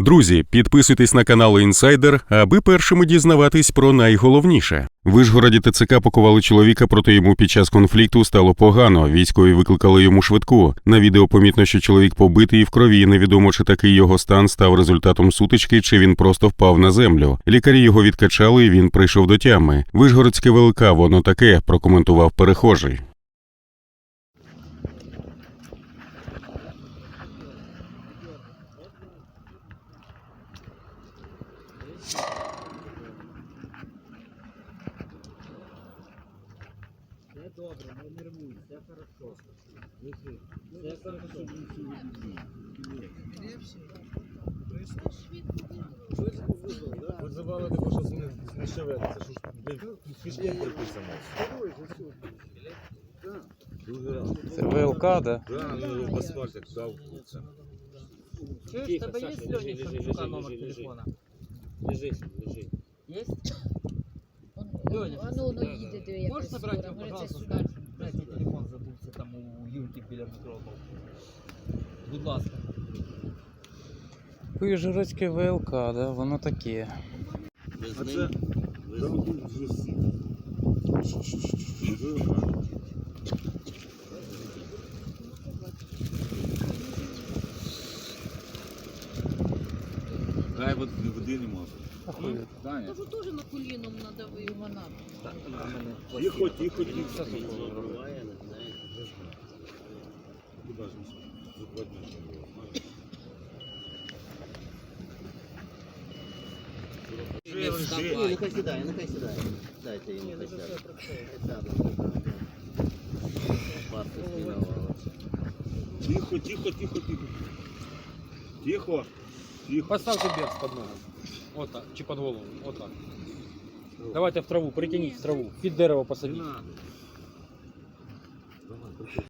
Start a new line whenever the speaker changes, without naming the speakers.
Друзі, підписуйтесь на канал Інсайдер, аби першими дізнаватись про найголовніше. В Вишгороді ТЦК пакували чоловіка, проте йому під час конфлікту стало погано. Військові викликали йому швидку. На відео помітно, що чоловік побитий і в крові. Невідомо, чи такий його стан став результатом сутички, чи він просто впав на землю. Лікарі його відкачали, і він прийшов до тями. Вишгородське ВЛК, воно таке, прокоментував перехожий.
Все добре, не нервуй, все хорошо. Лежи. Все хорошо.
Визивали таку, що не, не шевелиться, що ж блін, фішки приписано. Дуже рано.
Це ВЛК, да?
Да, ну в асфальт як дав. Це.
Чуєш,
Тихо,
тебе є
Саша, лежи,
Льоні
лежи,
Шевчука
лежи,
номер
лежи, лежи.
телефона?
Лежи, лежи.
Є?
Льоня, а ну, ну їде, диви, якась
Можеш набрати,
скоро. Говорить, це
пожалуйста,
сюди.
дайте мій телефон забувся там у Юрки біля метро. Будь ласка.
Вижгородське ВЛК, да? Воно таке.
А це там вже всі. Дай вот води не можу. Даня.
Кажу, теж на коліном надавив вона.
Тихо, тихо, тихо. Куда ж ми закладніше було? Лежи, лежи.
Ні, нехай сідає, нехай сідає. Дайте йому нехай сяде. Сяде. Парку спінувала.
Тихо, тихо, тихо, тихо. Тихо. Тихо.
Поставьте берц под ногу. Вот так, чи под голову. Вот так. Давайте в траву, притяніть в траву. Під дерево
Не
посадіть.
надо. Давай, приходь.